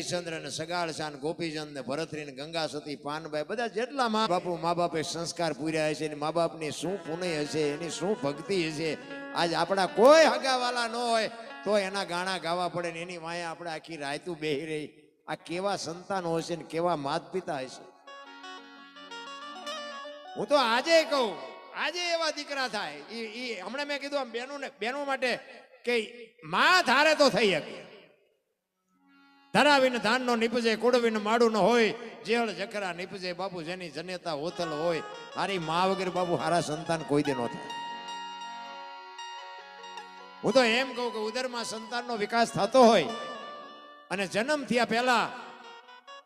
ચંદ્ર ને સગાળ ગોપીચંદ ને ભરતરી ને ગંગા સતી પાનભાઈ બધા જેટલા મા બાપુ મા બાપે સંસ્કાર પૂર્યા હશે ને મા બાપની શું પુણ્ય હશે, એની શું ભક્તિ હશે, આજ આપણા કોઈ હગાવાલા ન હોય, તો એના ગાણા ગાવા પડે ને એની માયા આપણે આખી રાયતું બેહી રહી. આ કેવા સંતાનો હશે ને કેવા માત પિતા હશે. હું તો આજે કહું, આજે એવા દીકરા થાય એ હમણાં મેં કીધું આમ બેનો ને બેનું માટે કે માં ધારે તો થઈ શકે. ધરાવીને ધાનનો નીપજે કુડવીને માડું હોય જેળ જકરા નીપજે, બાપુ જેની જનેતા હોતલ હોય હારી મા વગર બાપુ હારા સંતાન કોઈ દે નો થાય. હું તો એમ કહું કે ઉદરમાં સંતાનનો વિકાસ થતો હોય, અને જન્મ થયા પહેલા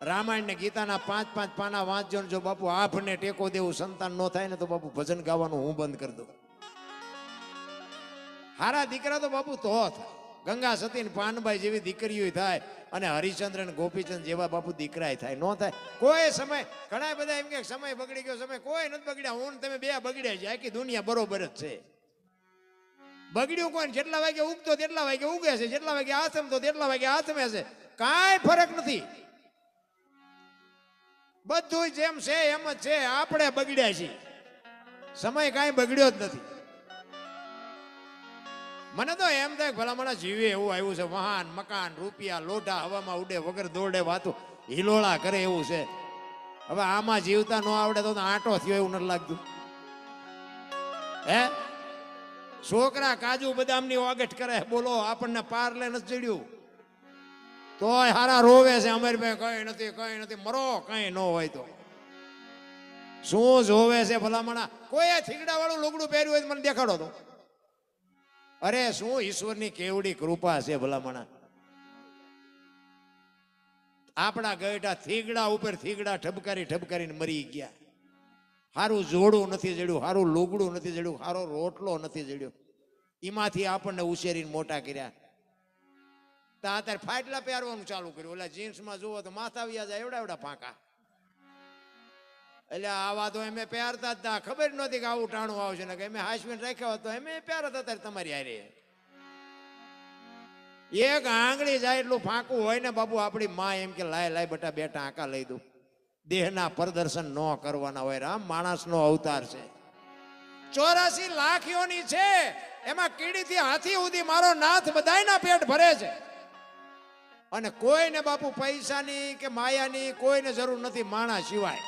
રામાયણ ને ગીતાના પાંચ પાંચ પાના વાંચજો જો બાપુ આભને ટેકો દેવું સંતાન ન થાય ને તો બાપુ ભજન ગાવાનું હું બંધ કરી દઉં. હારા દીકરા તો બાપુ તો ગંગા સતી પાનબાઈ જેવી દીકરીઓ થાય. અને હરિચંદ્ર અને ગોપીચંદ જેવા બાપુ દીકરાય થાય. ન થાય. કોઈ સમય, ઘણા બધા એમ કે સમય બગડી ગયો, સમય કોઈ નથી બગડ્યા. હું તમે બે બગડ્યા છે આખી દુનિયા બરોબર જ છે. બગડ્યું કોઈ જેટલા વાગે ઉગતો તેટલા વાગે ઉગે છે. જેટલા વાગે આથમતો તેટલા વાગે આથમે છે. કાંઈ ફરક નથી. બધું જેમ છે એમ જ છે. આપણે બગડ્યા છીએ. સમય કાંઈ બગડ્યો જ નથી. મને તો એમ થાય ભલામણા જીવે એવું આવ્યું છે. વાહન, મકાન, રૂપિયા, લોઢા, હવામાં ઉડે, વગર દોડે, વાતો. હિલોળા કરે એવું છે. હવે આમાં જીવતા ન આવડે તો આંટો થયો એવું નથી લાગતું. હે? છોકરા કાજુ બદામની ઓગટ કરે. બોલો, આપણને પારલે નથી ચડ્યું. તોય હારા રોવે છે અમારી ભાઈ, કઈ નથી કઈ નથી. મરો, કઈ ન હોય તો. શું જોવે છે ભલામણા? કોઈ થીગડા વાળું લુગડું પહેર્યું હોય મને દેખાડો તો. અરે, શું ઈશ્વરની કેવડી કૃપા છે ભલામણા? આપણા ગયટા થીગડા ઉપર થીગડા ઠબકારી ઠબકારીને મરી ગયા. સારું જોડું નથી જડ્યું સારું લુગડું નથી જડ્યું સારો રોટલો નથી જડ્યો. એમાંથી આપણને ઉછેરીને મોટા કર્યા. તો અત્યારે ફાટલા પહેરવાનું ચાલુ કર્યું. એટલે જીન્સમાં જુઓ તો માથા વ્યાજા એવડા એવડા ફાંકા. એટલે આવા તો એમે પહેરતા જ તા. ખબર નહોતી કે આવું ટાણું આવશે ને કે એમે હાસવીને રાખ્યા હતો એમે પહેરતા અત્યારે તમારી હારે. એક આંગળી જાય એટલું ફાંકું હોય ને બાબુ આપણી માં એમ કે, લાય લાય બટા, બે ટાંકા લઈ દઉં. દેહના પ્રદર્શન ન કરવાના હોય રામ માણસનો અવતાર છે. ચોરાસી લાખીઓની છે. એમાં કીડીથી હાથી સુધી મારો નાથ બધાયના પેટ ભરે છે. અને કોઈને બાપુ પૈસાની કે માયાની કોઈને જરૂર નથી, માણા સિવાય.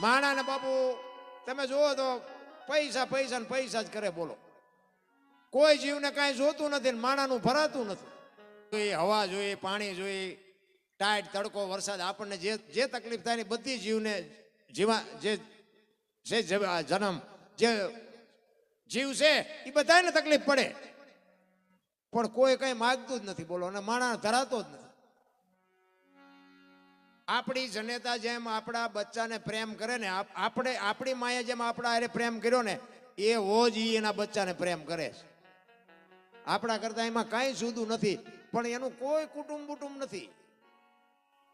માણાને બાપુ, તમે જુઓ તો પૈસા પૈસા ને પૈસા જ કરે બોલો. કોઈ જીવને કાંઈ જોતું નથી ને માણાનું ભરાતું નથી. જોઈએ હવા જોઈએ, પાણી જોઈએ, ટાઈટ, તડકો, વરસાદ, આપણને જે જે તકલીફ થાય ને બધી જીવને જીવા, જે જે જન્મ, જે જીવ છે, એ બધાને તકલીફ પડે. પણ કોઈ કઈ માગતું જ નથી બોલો, અને માણા ધરાતો જ નથી. આપણી જનેતા જેમ આપણા બચ્ચાને પ્રેમ કરે ને આપણે, આપણી માએ જેમ આપણા હારે પ્રેમ કર્યો ને એવો જ ઈ એના બચ્ચાને પ્રેમ કરે છે. આપણા કરતા એમાં કાંઈ જુદું નથી, પણ એનું કોઈ કુટુંબ બુટુંબ નથી.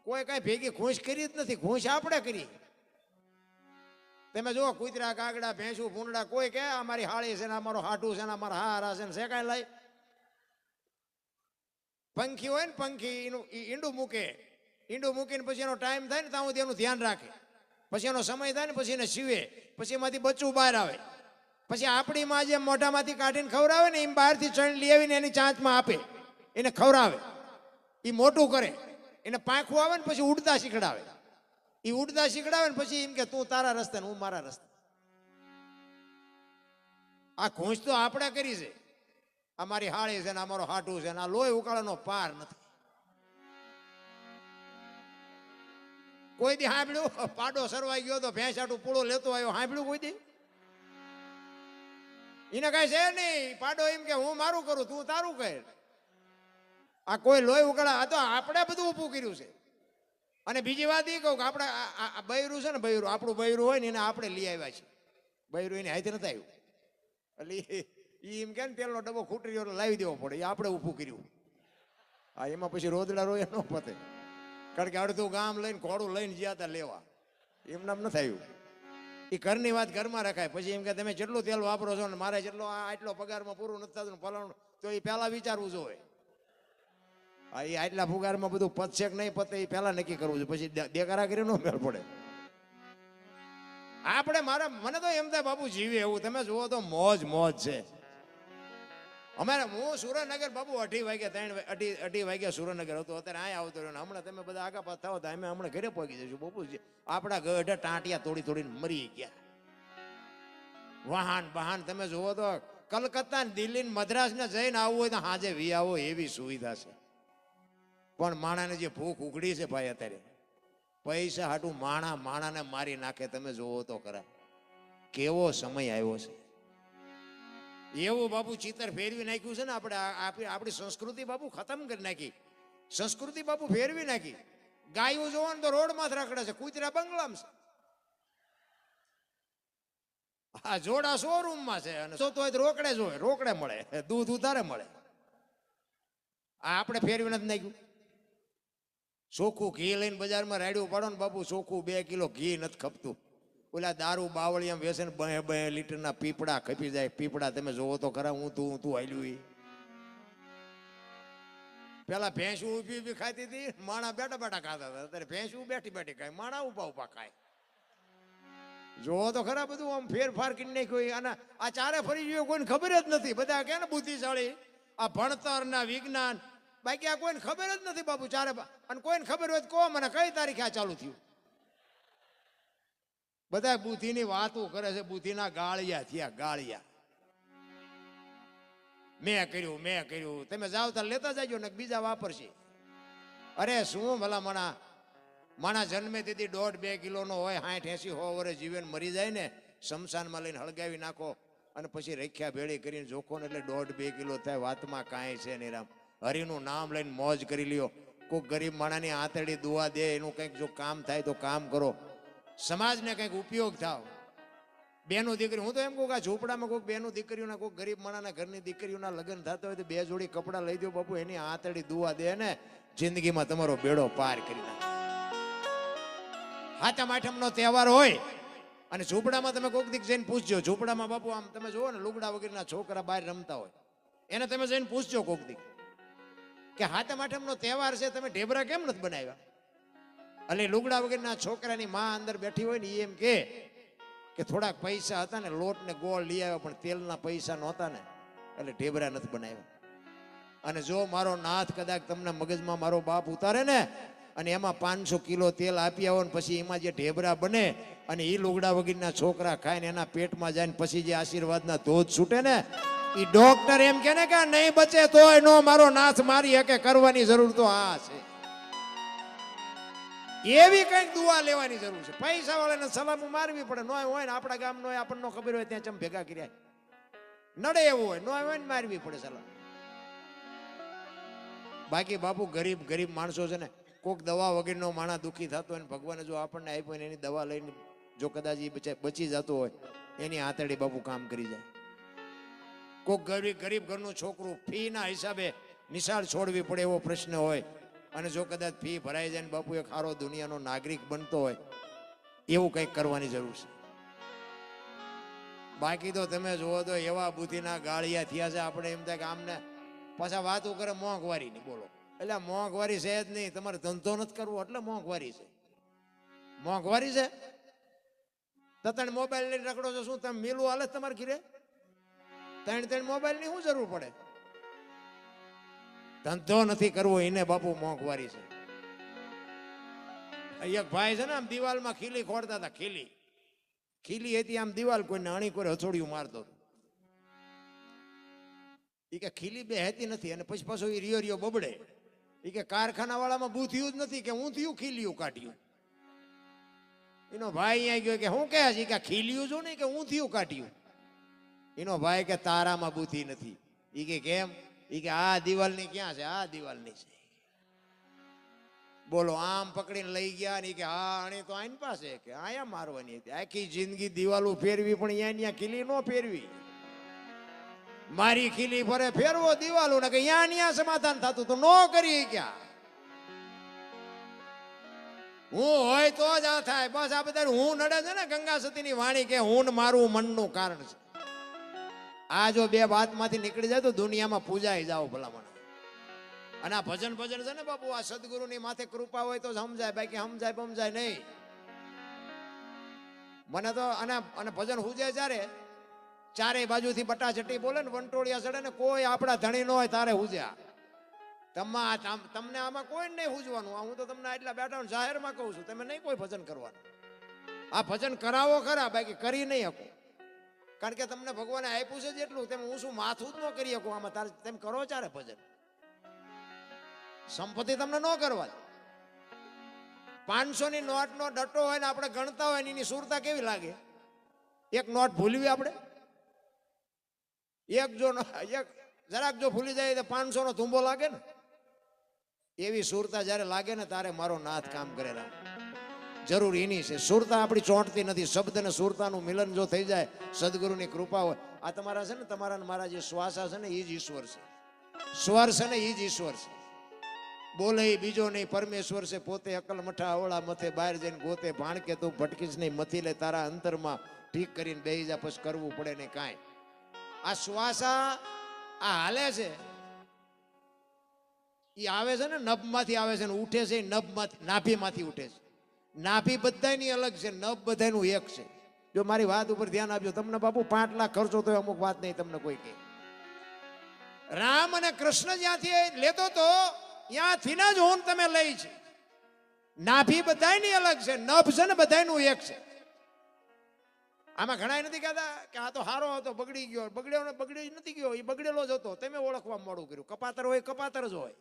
કોઈ કાંઈ ભેગી ખુશ કરી જ નથી ખુશ આપણે કરી. તમે જુઓ, કૂતરા, કાગડા, ભેંસું ભૂંડા કોઈ કે, આ મારી હાળી છે ને અમારો મારો હાટું છે ને, આ મારા હારા છે ને છે લઈ પંખી હોય ને, પંખી, એનું ઈંડું મૂકે. ઈંડું મૂકીને પછી એનો ટાઈમ થાય ને ત્યાં સુધી એનું ધ્યાન રાખે. પછી એનો સમય થાય ને પછી એને સીવે. પછી એમાંથી બચ્ચું બહાર આવે. પછી આપણી માં જે મોઢામાંથી કાઢીને ખવડાવે ને એમ બહારથી ચણ લઈ આવીને એની ચાંચમાં આપે. એને ખવડાવે. એ મોટું કરે. એને પાંખું આવે ને પછી ઉડતા શીખડાવે. એ ઉડતા શીખડાવે ને પછી એમ કે, તું તારા રસ્તે ને હું મારા રસ્તે. આ ઘૂંચ તો આપણે કરી છે. આ મારી હાળી છે ને આ મારો હાટું છે ને આ લોહી ઉકાળાનો પાર નથી. કોઈ દી સાંભળ્યું પાડો સરવાઈ ગયો તો ભેંસ આટું પૂળો લેતો આવ્યો. સાંભળ્યું કોઈ દી? એને કઈ છે નહીં. પાડો એમ કે હું મારું કરું, તું તારું કહે આ કોઈ લોહી ઉકાળા આ તો આપણે બધું ઊભું કર્યું છે. અને બીજી વાત એ કહું કે આપણે આ- બૈરું છે ને બૈરું, આપણું બૈરું હોય ને એને આપણે લઈ આવ્યા છે બૈરું એને હાથે નથી આવ્યું. એટલે ઈ એમ કે ને તેલનો ડબ્બો ખૂટી રહ્યો લાવી દેવો પડે. એ આપણે ઊભું કર્યું. હા, એમાં પછી રોદડા રોયા ન પતે. કારણ કે અડધું ગામ લઈને ઘોડું લઈને જ્યાં હતા લેવા. એમ ન થયું. એ ઘરની વાત ઘરમાં રખાય. પછી એમ કે તમે જેટલું તેલ વાપરો છો ને મારે જેટલો આટલો પગારમાં પૂરું નથી થતું ફલાણું, તો એ પહેલાં વિચારવું જોઈએ. હા એ આટલા ફુગારમાં બધું પતશે કે નહીં પતે એ પહેલાં નક્કી કરવું છે પછી દેકારા કરી નો મેળ પડે. આપણે મારા, મને તો એમ થાય બાપુ જીવે એવું. તમે જુઓ તો મોજ મોજ છે. અમારે હું સુરેન્દ્રનગર બાપુ અઢી વાગે ત્રણ અઢી અઢી વાગે સુરેન્દ્રનગર હતો. અત્યારે અહીંયા આવતો રહ્યો હમણાં તમે બધા આગા પાસ થાવ અમે હમણાં ઘરે પહોંચી જઈશું. બાપુ આપણા ગઢ ટાંટિયા તોડી તોડીને મરી ગયા. વાહન વાહન, તમે જુઓ તો કલકત્તા દિલ્હી ને મદ્રાસ ને જઈને આવવું હોય તો હાજે વી આવો, એવી સુવિધા છે. પણ માણાને જે ભૂખ ઉઘડી છે ભાઈ અત્યારે, પૈસા હાટું માણા, માણાને મારી નાખે, તમે જોવો તો ખરા. કેવો સમય આવ્યો છે. એવું બાપુ ચિત્ર ફેરવી નાખ્યું છે ને, આપણે આપણી સંસ્કૃતિ બાપુ ખતમ કરી નાખી. સંસ્કૃતિ બાપુ ફેરવી નાખી. ગાયું જોવાનું તો રોડમાં જ રખડે છે, કૂતરા બંગલામાં છે. આ જોડા શોરૂમમાં છે અને તો હોય તો રોકડે જ હોય, રોકડે મળે, દૂધ ઉધારે મળે. આ આપણે ફેરવી નથી નાખ્યું. ચોખ્ખું ઘી લઈને બજારમાં રાડ્યું પાડો ને બાપુ, ચોખ્ખું બે કિલો ઘી નથી ખપતું. ઓલા દારૂ બાવળિયા વેસે બે બે લીટરના પીપડા ખપી જાય. પીપડા તમે જોવો તો ખરા હું તું તું હાલ્યું પેલા ભેંસું ઊભી ઊભી ખાતી હતી, માણા બેઠા બેઠા ખાતા હતા. અત્યારે ભેંસું બેઠી બેઠી ખાય, માણા ઊભા ઊભા ખાય. જોવો તો ખરા બધું, આમ ફેરફાર કરી નાખ્યો અને આ ચારે ફરી ગયો, કોઈને ખબર જ નથી. બધા કે ને બુદ્ધિશાળી. આ ભણતર ના વિજ્ઞાન. બાકી આ કોઈને ખબર જ નથી બાપુ, ચારે અને કોઈને ખબર હોય તો કહો મને, કઈ તારીખે આ ચાલુ થયું? બધા બુદ્ધિની વાતો કરે છે, બુદ્ધિના ગાળિયા થયા, ગાળિયા. મેં કર્યું મેં કર્યું. તમે જાઓ તો લેતા જાજો ને બીજા વાપરશે. અરે શું ભલા મણા? માણા જન્મે તેથી દોઢ બે કિલોનો હોય, હાઠ, એસી હો વરે જીવન મરી જાય ને, શમશાનમાં લઈને હળગાવી નાખો અને પછી રેખ્યા ભેળી કરીને જોખો ને એટલે દોઢ બે કિલો થાય, વાતમાં કાંઈ છે નહીં રામ. હરિનું નામ લઈને મોજ કરી લ્યો. કોઈક ગરીબ માણાની આંતળી દુવા દે, એનું કંઈક જો કામ થાય તો કામ કરો. સમાજને કંઈક ઉપયોગ થાવ. બેનું દીકરી, હું તો એમ કહું કે ઝોપડામાં કોઈક બેનું દીકરીઓના, કોઈક ગરીબ માણાના ઘરની દીકરીઓના લગ્ન થતા હોય તો બે જોડી કપડાં લઈ દો બાપુ, એની આંતળી દુવા દે ને જિંદગીમાં તમારો બેડો પાર કરી નાખે. હાથમ આઠમનો તહેવાર હોય અને ઝૂંપડામાં તમે કોઈક દીક જઈને પૂછજો, ઝૂંપડામાં બાપુ આમ તમે જુઓ ને, લુગડા વગેરેના છોકરા બહાર રમતા હોય. એને તમે જઈને પૂછજો કોઈક દીક કે હાથમ આઠમનો તહેવાર છે, તમે ઢેબરા કેમ નથી બનાવ્યા? એટલે લુગડા વગેરેના છોકરાની માં અંદર બેઠી હોય ને એમ કે થોડાક પૈસા હતા ને લોટ ને ગોળ લઈ આવ્યા, પણ તેલના પૈસા નહોતા ને, એટલે ઢેબરા નથી બનાવ્યા. અને જો મારો નાથ કદાચ તમને મગજમાં મારો બાપ ઉતારે ને, અને એમાં પાંચસો કિલો તેલ આપી આવો ને પછી એમાં જે ઢેબરા બને, અને એ લુગડા વગરના છોકરા ખાય ને એના પેટમાં જાય ને પછી જે આશીર્વાદના ધોધ છૂટે ને એ ડોક્ટર એમ કે ને કે નહીં બચે તોય નો, મારો નાથ મારી હકે કરવાની જરૂર તો આ છે. એવી કંઈક દુઆ લેવાની જરૂર છે. પૈસા વાળાને સલામું મારવી પડે. નોય હોય ને આપણા ગામ નો આપણને ખબર હોય ત્યાં ચમ ભેગા કર્યા. નડે એવું હોય, નોય હોય ને મારવી પડે સલામ. બાકી બાપુ ગરીબ ગરીબ માણસો છે ને, કોક દવા વગેરેનો માણા દુખી થતો હોય ભગવાને જો આપણને આપ્યો હોય એની દવા લઈને જો કદાચ એ બચે- જતો હોય, એની આંતરડી બાપુ કામ કરી જાય. કોક ગરીબ ગરીબ ઘરનું છોકરું ફીના હિસાબે નિશાળ છોડવી પડે એવો પ્રશ્ન હોય. અને જો કદાચ ફી ભરાઈ જાય ને બાપુ, એક સારો દુનિયાનો નાગરિક બનતો હોય, એવું કંઈક કરવાની જરૂર છે. બાકી તો તમે જુઓ તો એવા બુદ્ધિના ગાળિયા થયા છે, આપણે એમ થાય કે આમને પાછા વાતો કરે મોંઘવારીની બોલો. એટલે મોંઘવારી છે જ નહીં, તમારે ધંધો નથી કરવો, એટલે મોંઘવારી છે. મોંઘવારી છે? તતણ મોબાઈલ લઈને રખડો છો, શું તમે મિલું હાલે તમારે ઘીરે? ત્રણ ત્રણ મોબાઈલની શું જરૂર પડે? ધંધો નથી કરવો, એને બાપુ મોંઘવારી છે. એક ભાઈ છે ને, આમ દિવાલમાં ખીલી ખોડતા હતા, ખીલી. ખીલી હતી, આમ દિવાલ કોઈ નાણી કોઈ હથોડિયું મારતો હતો. ઈ કે ખીલી બે હેતી નથી, અને પછી પાછો એ રિયો રિયો બબડે. એ કે કારખાના વાળામાં બૂથિયું જ નથી, કે હું થયું, ખીલિયું કાઢ્યું. એનો ભાઈ અહીંયા ગયો કે, હું કહે છે? કે, ખીલ્યું છું ને કે હું થયું કાઢ્યું. એનો ભાઈ કે, તારામાં બુદ્ધિ નથી. એ કે, કેમ? ઈ કે, આ દિવાલની ક્યાં છે? આ દિવાલની છે. બોલો, આમ પકડીને લઈ ગયા ને કે, હા અણી તો આઈન પાસે કે, આયા મારવાની હતી. આખી જિંદગી દિવાલો ફેરવી, પણ અહીંયા ત્યાં ખીલી નો ફેરવી. મારી ખીલી ફરે ફેરવો દિવાલો, ને કે અહીંયા ત્યાં સમાધાન થતું તો. નો કરી ક્યાં? હું હોય તો જ આ થાય. બસ આ બધા હું નડે છે ને ગંગા સતીની વાણી કે, હું મારું મનનું કારણ છે. આ જો બે વાતમાંથી નીકળી જાય તો દુનિયામાં પૂજાઈ જાઓ ભલામણ. અને આ ભજન ભજન છે ને બાપુ, આ સદગુરુની માથે કૃપા હોય તો સમજાય, બાકી સમજાય સમજાય નહીં. મને તો અને અને ભજન હુજે જ્યારે, ચારેય બાજુથી બટાચટી બોલે ને, વંટોળિયા ચડે ને, કોઈ આપણા ધણી ન હોય તારે હુજ્યા. તમા તમ- તમને આમાં કોઈ નહીં હુજવાનું. હું તો તમને એટલા બેઠા જાહેરમાં કહું છું, તમે નહીં કોઈ ભજન કરવાનું. આ ભજન કરાવો ખરા, બાકી કરી નહીં શકો. કારણ કે તમને ભગવાને આપ્યું છે જેટલું, તેમ હું શું માથું જ ન કરી શકું. આમાં તારે તેમ કરો ચારે ભજન. સંપત્તિ તમને ન કરવા પાંચસો ની નોટ નો ડટો હોય ને આપણે ગણતા હોય એની સુરતા કેવી લાગે? એક નોટ ભૂલવી આપણે? એક જો એક જરાક જો ભૂલી જાય તો પાંચસો નો ધુંબો લાગે ને? એવી સુરતા જ્યારે લાગે ને, તારે મારો નાથ કામ કરેલા જરૂર એની છે. સુરતા આપણી ચોંટતી નથી. શબ્દ અને સુરતાનું મિલન જો થઈ જાય, સદગુરુની કૃપા હોય. આ તમારા છે ને, તમારા મારા જે શ્વાસા છે ને, એ જ ઈશ્વર છે. સ્વર છે ને, એ જ ઈશ્વર છે. બોલે બીજો નહીં, પરમેશ્વર છે, પોતે અકલ મઠા અવળા મથે બહાર જઈને ગોતે ભાણકે તું ભટકીશ નહીં, મથી લે, તારા અંતરમાં ઠીક કરીને બેહી જા, પછી કરવું પડે ને કાંઈ. આ શ્વાસા આ હાલે છે. એ આવે છે ને, નભમાંથી આવે છે ને, ઉઠે છે નભમાંથી, નાભીમાંથી ઉઠે છે. નાભી બધાયની અલગ છે, નભ બધાનું એક છે. જો મારી વાત ઉપર ધ્યાન આપજો, તમને બાપુ પાંચ લાખ ખર્ચો તો અમુક વાત નહીં તમને કોઈ કહે. રામ અને કૃષ્ણ જ્યાંથી લેતો તો, ત્યાંથી જ હોન તમે લઈ છે. નાભી બધાયની અલગ છે, નભ છે ને બધાનું એક છે. આમાં ઘણા નથી કહેતા કે આ તો હારો હતો, બગડી ગયો, બગડ્યો ને બગડી નથી ગયો, એ બગડેલો જ હતો, તમે ઓળખવા મોડું કર્યું. કપાતર હોય, કપાતર જ હોય.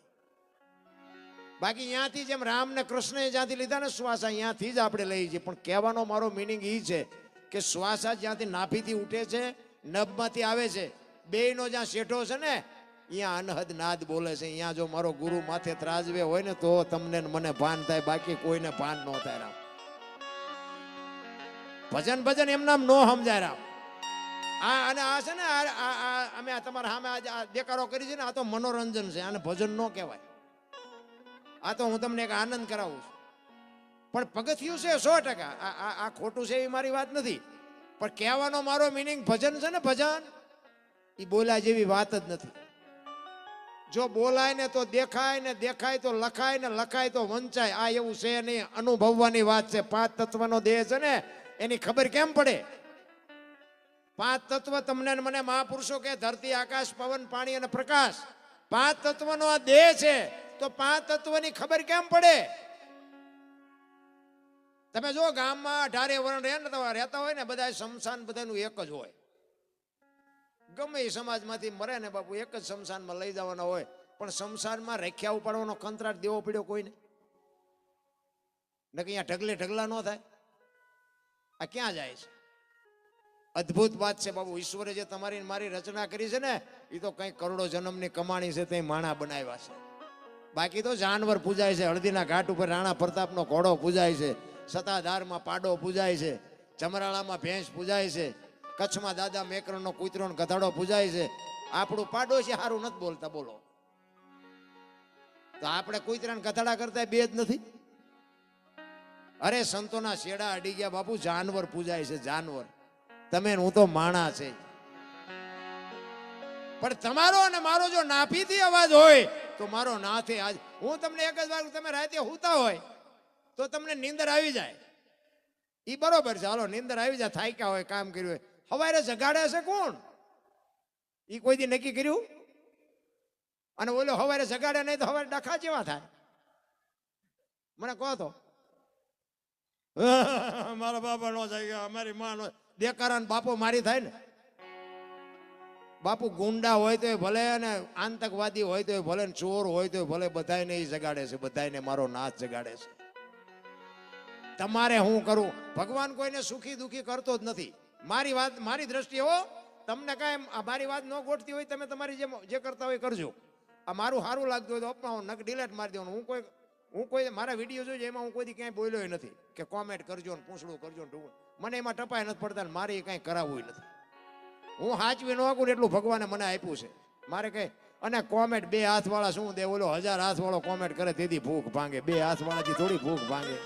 બાકી ત્યાંથી જેમ રામ ને કૃષ્ણએ જ્યાંથી લીધા ને શ્વાસા અહીંયાથી જ આપણે લઈએ છીએ. પણ કહેવાનો મારો મિનિંગ એ છે કે શ્વાસા જ્યાંથી નાભીથી ઉઠે છે, નભમાંથી આવે છે, બેયનો જ્યાં શેઠો છે ને અહીંયા અનહદ નાદ બોલે છે. અહીંયા જો મારો ગુરુ માથે ત્રાજવે હોય ને તો તમને મને ભાન થાય, બાકી કોઈને ભાન ન થાય રામ. ભજન ભજન એમના ન સમજાય રામ. આ અને આ છે ને અમે તમારા સામે આ દેકારો કરી છે ને, આ તો મનોરંજન છે, આને ભજન ન કહેવાય. આ તો હું તમને એક આનંદ કરાવું છું. પણ પગથિયું છે સો ટકા. આ, આ- ખોટું છે એવી મારી વાત નથી. પણ કહેવાનો મારો મિનિંગ ભજન છે ને ભજન એ બોલાય જેવી વાત જ નથી. જો બોલાય ને તો દેખાય ને દેખાય તો લખાય ને લખાય તો વંચાય. આ એવું છે નહીં, અનુભવવાની વાત છે. પાંચ તત્વનો દેહ છે ને, એની ખબર કેમ પડે? પાંચ તત્વ તમને મને મહાપુરુષો કે ધરતી, આકાશ, પવન, પાણી અને પ્રકાશ. પાંચ તત્વનો આ દેહ છે. તો પાંચ તત્વની ખબર કેમ પડે? તમે જો ગામમાં અઢારે વર્ણ રહે ને રહેતા હોય ને બધા શમશાન બધાનું એક જ હોય. ગમે એ સમાજમાંથી મરે ને બાપુ, એક જ શમશાનમાં લઈ જવાના હોય. પણ શમશાનમાં રેખ્યા ઉપાડવાનો કંત્રાટ દેવો પડ્યો કોઈને? ને અહીંયા ઢગલે ઢગલા ન થાય? આ ક્યાં જાય છે? અદ્ભુત વાત છે બાબુ ઈશ્વરે જે તમારી મારી રચના કરી છે ને એ તો કઈ કરોડો જન્મની કમાણી છે, તે માણા બનાવ્યા છે. બાકી તો જાનવર પૂજાય છે હળદીના ઘાટ ઉપર રાણા પ્રતાપનો ઘોડો પૂજાય છે સતાધારમાં પાડો પૂજાય છે ચમરાળામાં ભેંસ પૂજાય છે, કચ્છમાં દાદા મેકરણનો કૂતરો ને ગધાડો પૂજાય છે. આપણું પાડો છે સારું નથી બોલતા, બોલો. તો આપણે કૂતરા ને ગધાડા કરતા બે જ નથી? અરે સંતોના શેડા અડી ગયા બાપુ, જાનવર પૂજાય છે, જાનવર. તમે હું તો માણા છે. પણ તમારો અને મારો જો નાભીથી અવાજ હોય તો મારો નાથે આજ હું તમને એક જ વાર તમે રાતે હુતા હોય તો તમને નીંદર આવી જાય. એ બરોબર છે. હાલો, નીંદર આવી જાય, થાક્યા હોય, કામ કર્યું હોય. હવારે જગાડે છે કોણ? એ કોઈ દી નક્કી કર્યું? અને ઓલો હવારે જગાડે નહીં તો હવારે ડખા જેવા થાય? મને કહો તો. મારા બાપા નો જાય અમારી માં નો દેકારા બાપો મારી થાય ને. બાપુ ગુંડા હોય તો ભલે અને આતંકવાદી હોય તો ભલે ને ચોર હોય તો ભલે બધાને એ જગાડે છે બધાને મારો નાથ જગાડે છે. તમારે હું કરું? ભગવાન કોઈને સુખી દુખી કરતો જ નથી. મારી વાત, મારી દ્રષ્ટિએ હો, તમને કાંઈ મારી વાત ન ગોઠતી હોય, તમે તમારી જે જે કરતા હોય કરજો. આ મારું સારું લાગતું હોય તો અપનાવો નક ડિલેટ મારી દેવાનું. હું કોઈ હું કોઈ, મારા વીડિયો જોઈએ એમાં હું કોઈથી ક્યાંય બોલ્યો નથી. કે કોમેન્ટ કરજો ને પૂછડું કરજો ને મને એમાં ટપાય નથી પડતા ને મારે એ કાંઈ કરાવવું નથી. હું હાચવી ન શકું એટલું ભગવાને મને આપ્યું છે. મારે કઈ, અને કોમેન્ટ બે હાથવાળા શું દે? ઓલો હજાર હાથવાળો કોમેન્ટ કરે, તેથી ભૂખ ભાંગે. બે હાથવાળાથી થોડી ભૂખ ભાંગે.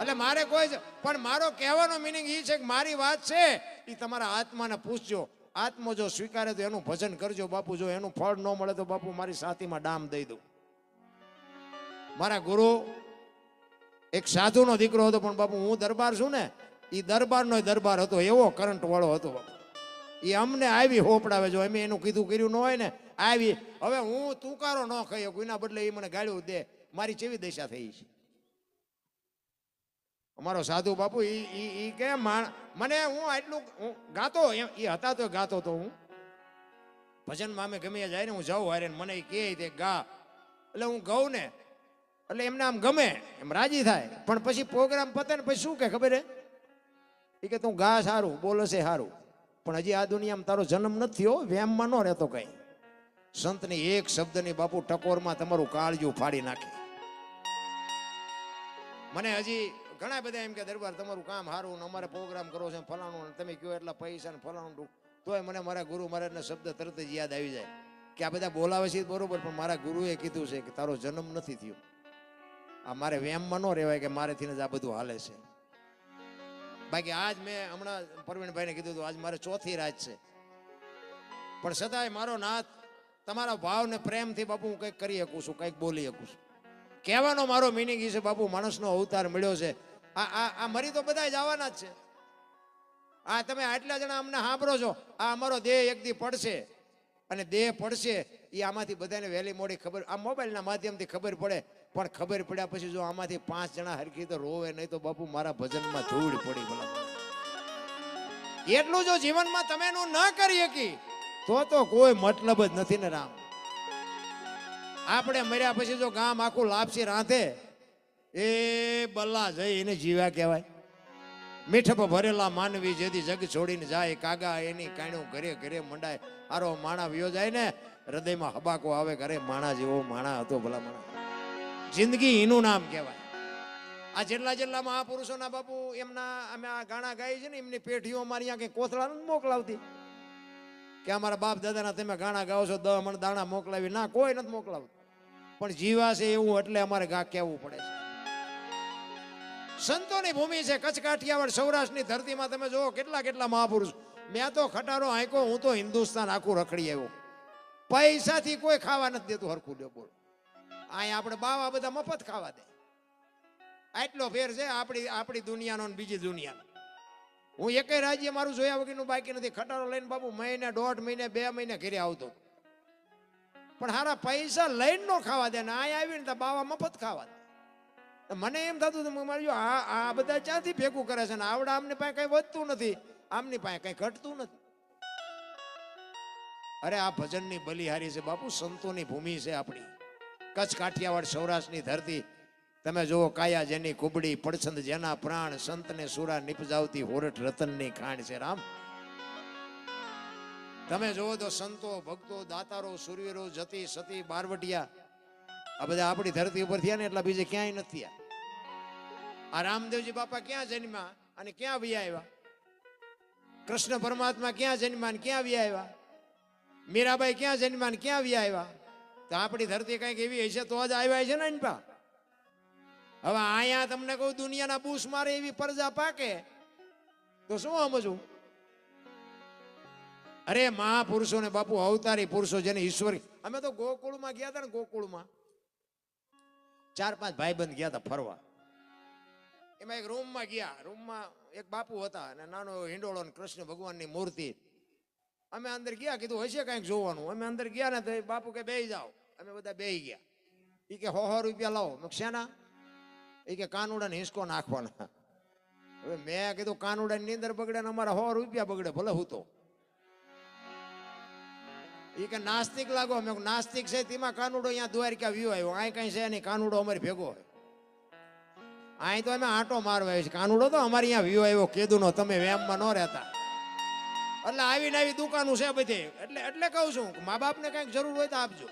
એટલે મારે કોઈ પણ મારો કહેવાનો મિનિંગ એ છે કે મારી વાત છે એ તમારા આત્માને પૂછજો. આત્મો જો સ્વીકારે તો એનું ભજન કરજો બાપુ, જો એનું ફળ ન મળે તો બાપુ મારી સાથીમાં ડામ દઈ દઉં. મારા ગુરુ એક સાધુનો દીકરો હતો, પણ બાપુ હું દરબાર છું ને એ દરબારનો દરબાર હતો, એવો કરંટ વાળો હતો બાપુ. એ અમને આવી હોપડાવે જો અમે એનું કીધું કર્યું ન હોય ને, આવી. હવે હું તુકારો ન ખાઈ શકું એના બદલે એ મને ગાળ્યું દે. મારી ચેવી દશા થઈ છે. અમારો સાધુ બાપુ એ એ કે મને હું આટલું હું ગાતો એ હતા તો ગાતો તો હું. ભજનમાં અમે ગમે જાય ને હું જાઉં હારે મને એ કહે તે ગા. એટલે હું ગઉં ને, એટલે એમને આમ ગમે, એમ રાજી થાય. પણ પછી પ્રોગ્રામ પતે ને પછી શું કે ખબર હે? એ કે તું ગા સારું, બોલે છે સારું. પણ હજી આ દુનિયામાં તારો જન્મ નથી થયો વેમમાં ન રહેતો કઈ. સંતની એક શબ્દની બાપુ ટકોરમાં તમારું કાળજું ફાડી નાખે. મને હજી ઘણા બધા એમ કે, દરબાર, તમારું કામ સારું ને અમારે પ્રોગ્રામ કરો છે ફલાણું તમે કહો એટલા પૈસા ને ફલાણું તોય મને મારા ગુરુ મહારાજના શબ્દ તરત જ યાદ આવી જાય. કે આ બધા બોલાવે છે બરોબર, પણ મારા ગુરુએ કીધું છે કે તારો જન્મ નથી થયો. આ મારે વેમમાં ન રહેવાય કે મારેથી જ આ બધું હાલે છે. બાકી આજ મેં હમણાં પરવીણભાઈને કીધું હતું, આજ મારે ચોથી રાત છે. પણ છતાંય મારો નાથ તમારા ભાવ ને પ્રેમથી બાપુ હું કંઈક કરી શકું છું, કંઈક બોલી શકું છું. કહેવાનો મારો મિનિંગ એ છે, બાપુ, માણસનો અવતાર મળ્યો છે. આ આ આ મરી તો બધા જવાના જ છે. આ તમે આટલા જણા અમને સાંભળો છો, આ અમારો દેહ એક દી પડશે. અને દેહ પડશે, એ આમાંથી બધાને વહેલી મોડી ખબર, આ મોબાઈલના માધ્યમથી ખબર પડે પણ ખબર પડ્યા પછી જો આમાંથી પાંચ જણા હરખી તો રોવે, નહીં તો બાપુ મારા ભજનમાં ધૂળ પડી ભલા. એટલું જો જીવનમાં તમે એનું ન કરી શકી તો તો કોઈ મતલબ જ નથી ને રામ. આપણે મર્યા પછી જો ગામ આખું લાપસી રાંધે, એ બલ્લા જઈ એને જીવ્યા કહેવાય. મીઠપ ભરેલા માનવી જેથી જગ છોડીને જાય, કાગા એની કાણું ઘરે ઘરે મંડાય. આરો માણા વ્યો જાય ને, હૃદયમાં હબાકો આવે, ઘરે માણા જેવો માણા હતો ભલા માણા. જિંદગી એનું નામ કહેવાય. આ જેટલા જેટલા મહાપુરુષોના બાપુ એમના અમે આ ગાણા ગાઈ છે ને, એમની પેઢીઓ અમારી અહીંયા કંઈ કોથળા મોકલાવતી. કે અમારા બાપ દાદાના તમે ગાણા ગાઓ છો, દહ મણ દાણા મોકલાવી, ના, કોઈ નથી મોકલાવતું. પણ જીવા છે એવું એટલે અમારે ગા કહેવું પડે છે. સંતોની ભૂમિ છે કચ્છ કાઠિયાવાડ સૌરાષ્ટ્રની ધરતીમાં તમે જુઓ કેટલા કેટલા મહાપુરુષ. મેં તો ખટારો આંકો હું તો હિન્દુસ્તાન આખું રખડી આવ્યો. પૈસાથી કોઈ ખાવા નથી દેતું, હરખું લ્યો બોલ અહીંયા આપણે બાવા બધા મફત ખાવા દે. આટલો ફેર છે, આપણી આપણી દુનિયાનો બીજી દુનિયાનો. હું એક રાજ્ય મારું જોયા વગરનું બાકી નથી. ખટારો લઈને બાપુ મહિને દોઢ મહિને, બે મહિને ઘરે આવતો પણ હારા પૈસા લઈને નો ખાવા દે ને અહીંયા આવીને તો બાવા મફત ખાવા દે. મને એમ થતું હતું મારે જો આ આ બધા ક્યાંથી ભેગું કરે છે ને આવડા આમની પાસે કઈ વધતું નથી. આમની પાસે કઈ ઘટતું નથી. અરે આ ભજનની બલિહારી છે બાપુ, સંતોની ભૂમિ છે આપણી. કચ્છ કાઠિયાવાડ સૌરાષ્ટ્રની ધરતી. તમે જુઓ કાયા જેની કુબડી, પડછંદ જેના પ્રાણ, સંતને સુરા નિપજાવતી હોરઠ રતનની ખાણ છે, રામ. તમે જુઓ તો સંતો, ભક્તો, દાતારો, સુરવીરો, જતી, સતી, બારવટિયા, આ બધા આપણી ધરતી ઉપર થયા ને એટલા બીજે ક્યાંય નથી આ રામદેવજી બાપા ક્યાં જન્મ્યા અને ક્યાં વ્યા આવ્યા? કૃષ્ણ પરમાત્મા ક્યાં જન્મ્યા ક્યાં વ્યા આવ્યા? મીરાબાઈ ક્યાં જન્મ્યા ક્યાં વ્યા આવ્યા? તો આપણી ધરતી કંઈક એવી હશે તો જ આવ્યા છે ને પા. હવે અહીંયા તમને કહું, દુનિયાના બૂસ મારે એવી પરજા પાકે, તો શું સમજવું? અરે મહાપુરુષો ને બાપુ અવતારી પુરુષો જેને ઈશ્વર અમે તો ગોકુળમાં ગયા હતા ને ગોકુળમાં. ચાર પાંચ ભાઈબંધ ગયા હતા ફરવા. એમાં એક રૂમમાં ગયા. રૂમમાં એક બાપુ હતા અને નાનો હિંડોળો કૃષ્ણ ભગવાનની મૂર્તિ. અમે અંદર ગયા, કીધું, હશે કંઈક જોવાનું. અમે અંદર ગયા ને તો બાપુ કે બે જાઓ. અમે બધા બેહી ગયા. એ કે, હો હો, રૂપિયા લાવો. મેં શેના? એ કે, કાનુડાને હિંસકો નાખવાના. હવે મેં કીધું, કાનુડાની નીંદર બગડે ને અમારા સો રૂપિયા બગડે, ભલે હું તો. એ કે, નાસ્તિક લાગો. મેં નાસ્તિક છે, તેમાં કાનુડો અહીંયા દ્વારિકા વ્યૂ આવ્યો. અહીં કઈ છે નહીં, કાનુડો અમારી ભેગો હોય. અહીં તો અમે આંટો મારવા આવ્યો છે કાનુડો તો અમારે અહીંયા વ્યૂ આવ્યો, કેદુનો. તમે વેમમાં ન રહેતા. એટલે આવીને આવી દુકાનો છે બધી. એટલે એટલે કહું છું મા બાપને કંઈક જરૂર હોય તો આપજો.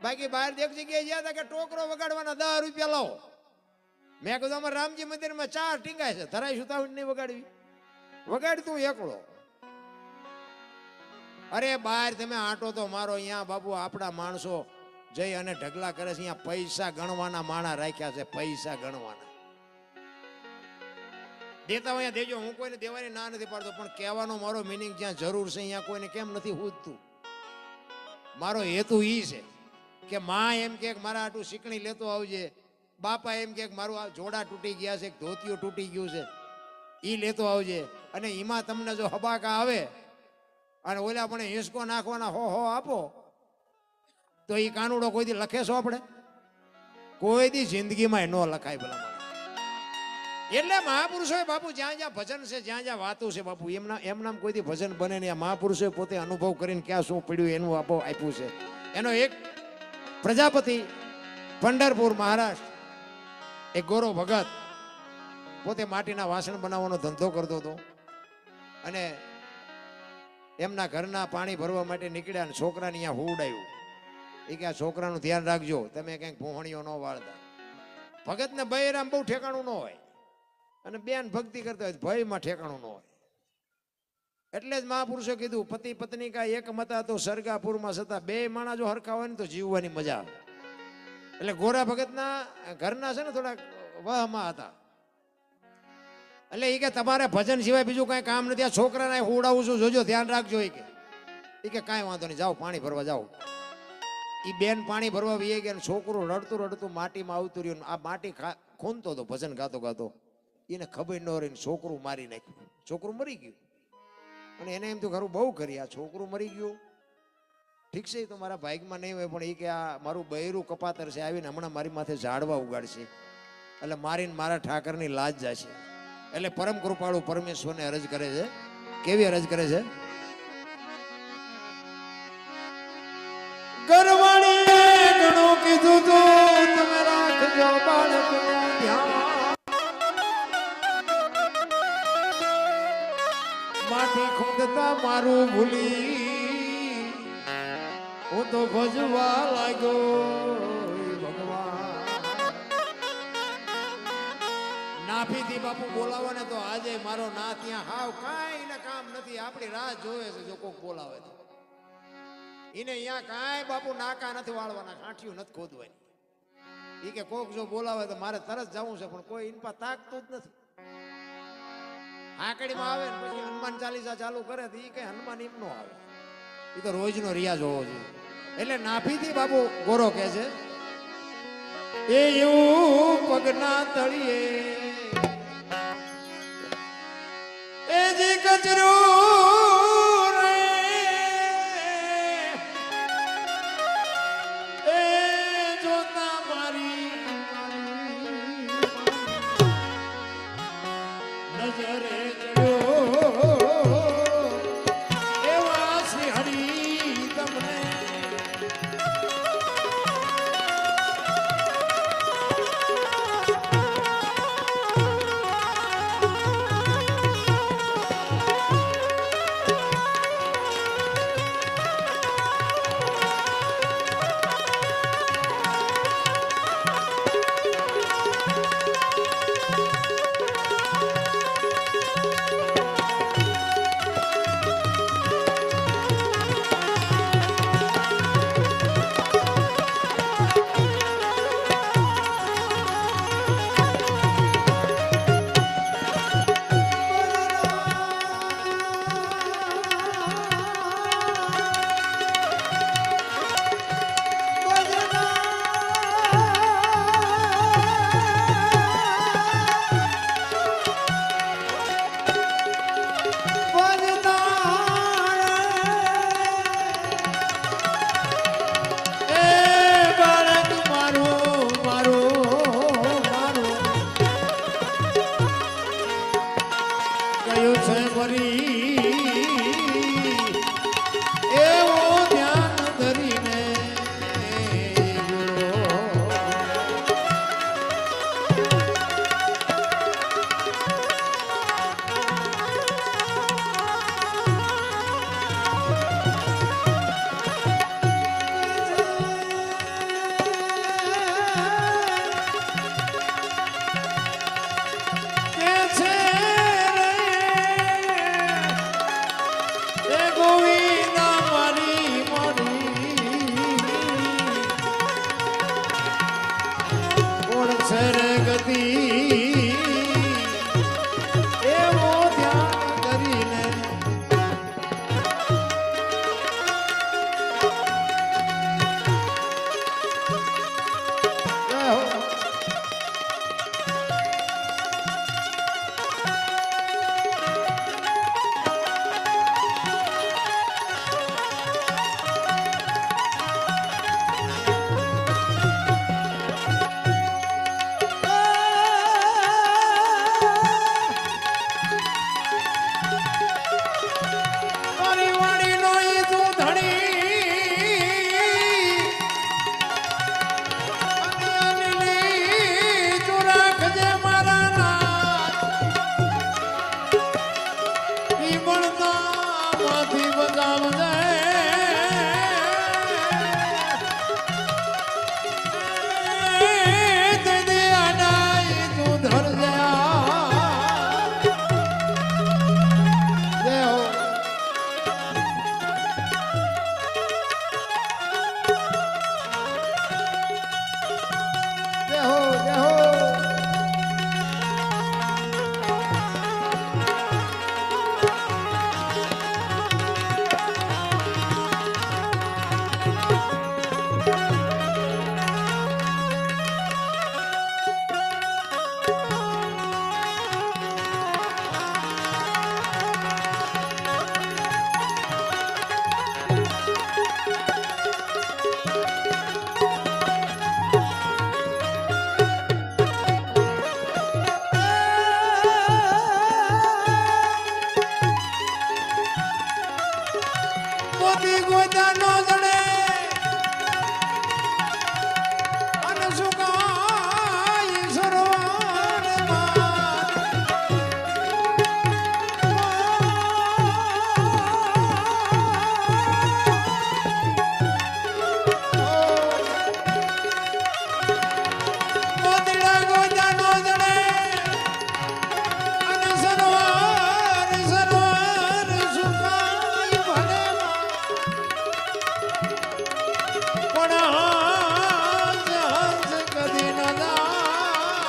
બાકી બહાર એક જગ્યાએ ગયા હતા કે ટોકરો વગાડવાના દસ રૂપિયા લાવો. મેં કીધું, અમારે રામજી મંદિરમાં ચાર ટીંગાય છે ધરાઈ સુતાવટ નહીં વગાડવી? વગાડ તું એકલો. અરે બહાર તમે આંટો તો મારો, અહીંયા બાબુ આપણા માણસો જઈ અને ઢગલા કરે છે, અહીંયા પૈસા ગણવાના માણા રાખ્યા છે, પૈસા ગણવાના. દેતા હોય દેજો. હું કોઈને દેવાની ના નથી પાડતો, પણ કહેવાનો મારો મિનિંગ જ્યાં જરૂર છે, અહીંયા કોઈને કેમ નથી હૂજતું મારો હેતુ એ છે કે માં એમ કે મારા આટું શીકણી લેતો આવજે. બાપા એમ કે મારું આ જોડા તૂટી ગયા છે ધોતિયું તૂટી ગયું છે. એ લેતો આવજે. અને એમાં તમને જો હબાકા આવે, અને ઓલા પણ હિસકો નાખવાના, હો હો, આપો, તો એ કાનુડો કોઈથી લખે આપણે કોઈ દી જિંદગીમાં ન લખાય ભલા. એટલે મહાપુરુષોએ, બાપુ, જ્યાં જ્યાં ભજન છે, જ્યાં જ્યાં વાતો છે, બાપુ, એમના એમના કોઈ દી ભજન બને આ મહાપુરુષોએ પોતે અનુભવ કરીને ક્યાં શું પડ્યું એનું આપો આપ્યું છે. એનો એક પ્રજાપતિ પંઢરપુર મહારાષ્ટ્ર એક ગોરો ભગત, પોતે માટીના વાસણ બનાવવાનો ધંધો કરતો હતો અને એમના ઘરના પાણી ભરવા માટે નીકળ્યા અને છોકરાને અહીંયા હુવડાયું. એ કે, આ છોકરાનું ધ્યાન રાખજો, તમે ક્યાંક ભૂહણીઓ ન વાળતા. ભગતને બૈરામ બહુ ઠેકાણું ન હોય. અને બેન ભક્તિ કરતા હોય ભયમાં ઠેકાણું ન હોય. એટલે જ મહાપુરુષે કીધું, પતિ પત્ની કા એક મતા તો સરગાપુરમાં છતાં બે માણા જો હરખા હોય ને તો જીવવાની મજા આવે. એટલે ગોરા ભગતના ઘરના છે ને થોડાક વહમાં હતા. એટલે એ કે તમારે ભજન સિવાય બીજું કાંઈ કામ નથી. આ છોકરાને ઉડાવું છું, જોજો, ધ્યાન રાખજો એ કે. એ કે કાંઈ વાંધો નહીં, જાઓ, પાણી ભરવા જાઓ. એ બેન પાણી ભરવા વીએ ગયા છોકરું રડતું રડતું માટીમાં આવતું રહ્યું આ માટી ખા- ખૂંદતો હતો, ભજન ગાતો ગાતો. એને ખબર ન રહી છોકરું મારી નાખ્યું. છોકરું મરી ગયું. અને એને એમ તો ખરું બહુ કરી આ છોકરું મરી ગયું. ઠીક છે તો મારા ભાગમાં નહીં હોય, પણ એ કે આ મારું બૈરું કપાતર છે, આવીને હમણાં મારી માથે ઝાડવા ઉગાડશે. એટલે મારીને મારા ઠાકરની લાજ જશે. એટલે પરમ કૃપાળુ પરમેશ્વરને અરજ કરે છે. કેવી અરજ કરે છે? ગરવાણીએ ઘણું કીધું તું, તમે રાખજો બાળકનું માટી ખોદતા મારું ભૂલી. હું તો ભજવા લાગ્યો નાફીથી બાપુ બોલાવો ને તો આજે મારો ના ત્યાં હાવ કાંઈ ને કામ નથી. આપણી રાહ જોવે છે જો કોક બોલાવે તો. એને અહીંયા કાંઈ બાપુ નાકા નથી વાળવાના કાંઠિયું નથી ખોદવાની. એ કે કોક જો બોલાવે તો મારે તરત જવું છે, પણ કોઈ ઇનપા તાકતું જ નથી. આકડીમાં આવે ને પછી હનુમાન ચાલીસા ચાલુ કરે તો એ કઈ હનુમાન એમ નો આવે. એ તો રોજનો રિયાઝ હોવો જોઈએ. એટલે નાફીથી બાબુ ગોરો કે છે, એ એવું પગના તળીએ એ જે કચરો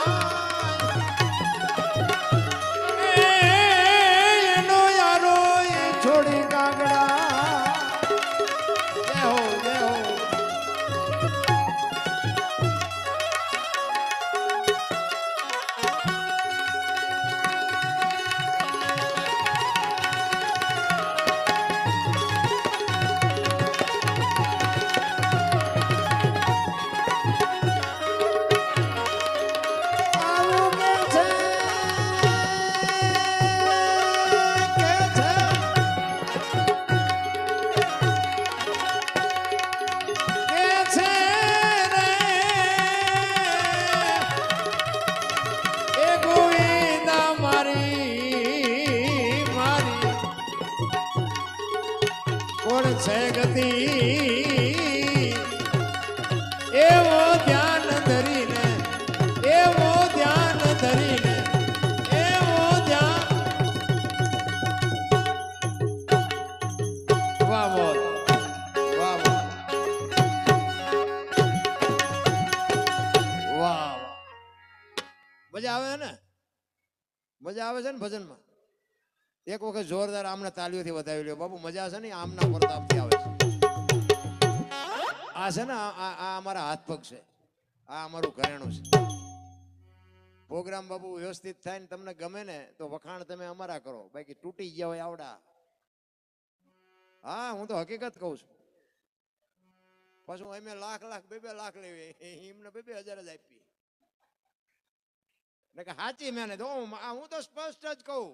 Oh. ને ભજનમાં. એક વખત જોરદાર આમના તાલીઓથી વધાવી લ્યો. બાપુ, મજા છે ને? આમના પ્રતાપથી આવે છે. આ છે ને, આ અમારા હાથ પગ છે. આ અમારું ઘરેણું છે. પ્રોગ્રામ બાબુ વ્યવસ્થિત થાય ને તમને ગમે ને, તો વખાણ તમે અમારા કરો. બાકી તૂટી ગયા હોય આવડા. હા, હું તો હકીકત કહું છું. પાછું અમે લાખ લાખ, બે બે લાખ લેવી. એમને બે બે હજાર જ આપી ને કે સાચી મહેનત. હું તો સ્પષ્ટ જ કહું.